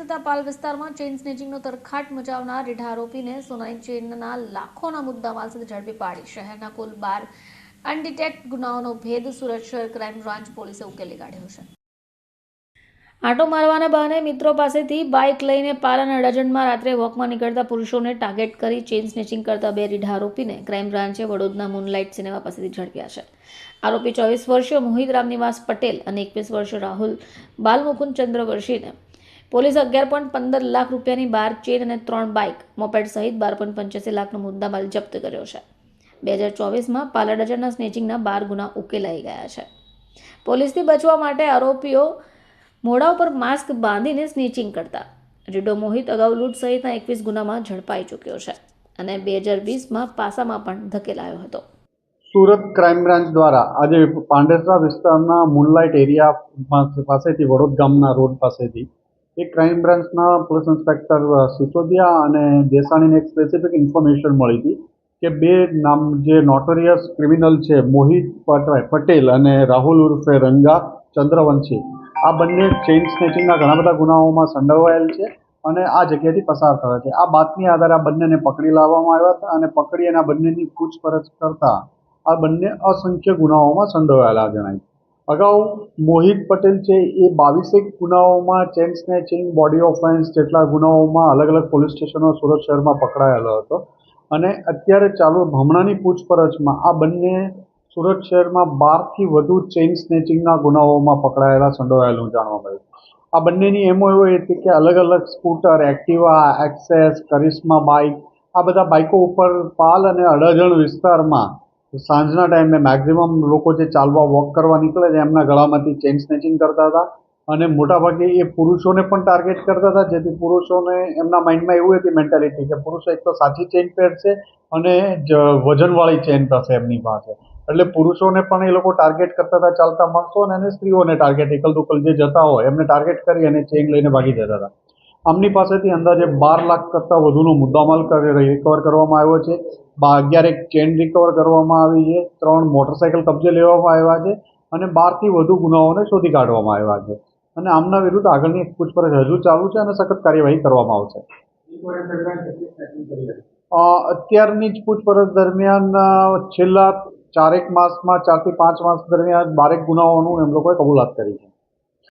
તથા પાલ વિસ્તારમાં ચેઇન સ્નેચિંગનો તરખાટ મચાવનાર રીઢા આરોપીને સોનાની ચેઇનના લાખોના મુદ્દામાલ સાથે ઝડપી પાડી. શહેરના કુલ બાર અનડિટેક્ટ ગુનાઓનો ભેદ સુરત શહેર ક્રાઇમ બ્રાન્ચ પોલીસે ઉકેલી કાઢ્યો છે. આટો મારવાના બહાને મિત્રો પાસેથી બાઇક લઈને પાલાના ડઝનમાં રાત્રે વોકમાં નીકળતા પુરુષોને ટાર્ગેટ કરી ચેઇન સ્નેચિંગ કરતા બે રીઢા આરોપીને ક્રાઇમ બ્રાન્ચે વડોદના મૂનલાઇટ સિનેમા પાસેથી ઝડપ્યા છે. આરોપી ચોવીસ વર્ષીય મોહિત રામનિવાસ પટેલ અને એકવીસ વર્ષીય રાહુલ બાલમુકુંદ ચંદ્રવર્ષીને પોલીસ અગિયાર પોઈન્ટ પંદર લાખ રૂપિયાની બાર ચેન અને ત્રણ બાઇક મોપેડ સહિત બાર પોઈન્ટ પંચ્યાસી લાખનો મુદ્દામાલ જપ્ત કર્યો છે. બે હજાર ચોવીસમાં પાલા ડઝનના સ્નેચિંગના બાર ગુના ઉકેલાઈ ગયા છે. પોલીસથી બચવા માટે આરોપીઓ મોઢા ઉપર માસ્ક બાંધીને સ્નેચિંગ કરતા. રીડો મોહિત અગાઉ લૂંટ સહિતના એકવીસ ગુનામાં ઝડપાઈ ચૂક્યો છે અને બે હજાર વીસમાં પાસામાં પણ ધકેલાયો હતો. સુરત ક્રાઇમ બ્રાન્ચ દ્વારા આજે પાંડેસરા વિસ્તારના મૂનલાઇટ એરિયા પાસે- પાસેથી વડોદ ગામના રોડ પાસેથી એક ક્રાઇમ બ્રાન્ચના પોલીસ ઇન્સ્પેક્ટર સિસોદિયા અને દેસાણીને એક સ્પેસિફિક ઇન્ફોર્મેશન મળી હતી કે બે નામ જે નોટોરિયસ ક્રિમિનલ છે, મોહિત પટ- પટેલ અને રાહુલ ઉર્ફે રંગા ચંદ્રવંશી, આ બંને ચેઇન સ્નેચિંગના ઘણા બધા ગુનાઓમાં સંડોવાયેલ છે અને આ જગ્યાથી પસાર થયા છે. આ બાતમી આધારે આ બંનેને પકડી લાવવામાં આવ્યા હતા અને પકડી અને આ બંનેની પૂછપરછ કરતા આ બંને અસંખ્ય ગુનાઓમાં સંડોવાયેલા, જણાય અગાઉ મોહિત પટેલ છે, એ બાવીસેક ગુનાઓમાં ચેન સ્નેચિંગ, બોડી ઓફેન્સ જેટલા ગુનાઓમાં અલગ અલગ પોલીસ સ્ટેશનો સુરત શહેરમાં પકડાયેલો હતો. અને અત્યારે ચાલુ હમણાંની પૂછપરછમાં આ બંને સુરત શહેરમાં બારથી વધુ ચેઇન સ્નેચિંગના ગુનાઓમાં પકડાયેલા સંડોવાયેલું જાણવા મળ્યું. આ બંનેની એમો એવો હતી કે અલગ અલગ scooter, Activa, Access, Karizma bike, આ બધા બાઇકો ઉપર પાલ અને અડાજણ વિસ્તારમાં સાંજના ટાઈમે મેક્ઝિમમ લોકો જે ચાલવા વોક કરવા નીકળે છે, એમના ગળામાંથી ચેઇન સ્નેચિંગ કરતા હતા અને મોટાભાગે એ પુરુષોને પણ ટાર્ગેટ કરતા હતા, જેથી પુરુષોને એમના માઇન્ડમાં એવું હતી મેન્ટાલિટી કે પુરુષો એક તો સાચી ચેન પહેરશે અને જ વજનવાળી ચેઇન થશે એમની પાસે. એટલે પુરુષોને પણ એ લોકો ટાર્ગેટ કરતા હતા ચાલતા માણસો અને સ્ત્રીઓને ટાર્ગેટ એકલ દુકલ જે જતા હોય એમને ટાર્ગેટ કરી અને ચેન લઈને ભાગી જતા હતા. આમની પાસેથી અંદાજે બાર લાખ કરતાં વધુનો મુદ્દામાલ રિકવર કરવામાં આવ્યો છે. અગિયાર એક ચેન રિકવર કરવામાં આવી છે. ત્રણ મોટરસાઇકલ કબજે લેવામાં આવ્યા છે અને બારથી વધુ ગુનાઓને શોધી કાઢવામાં આવ્યા છે. અને આમના વિરુદ્ધ આગળની પૂછપરછ હજુ ચાલુ છે અને સખત કાર્યવાહી કરવામાં આવશે. અત્યારની જ પૂછપરછ દરમિયાન છેલ્લા ચારેક માસમાં, ચારથી પાંચ માસ દરમિયાન બારેક ગુનાઓનું એમ લોકોએ કબૂલાત કરી છે.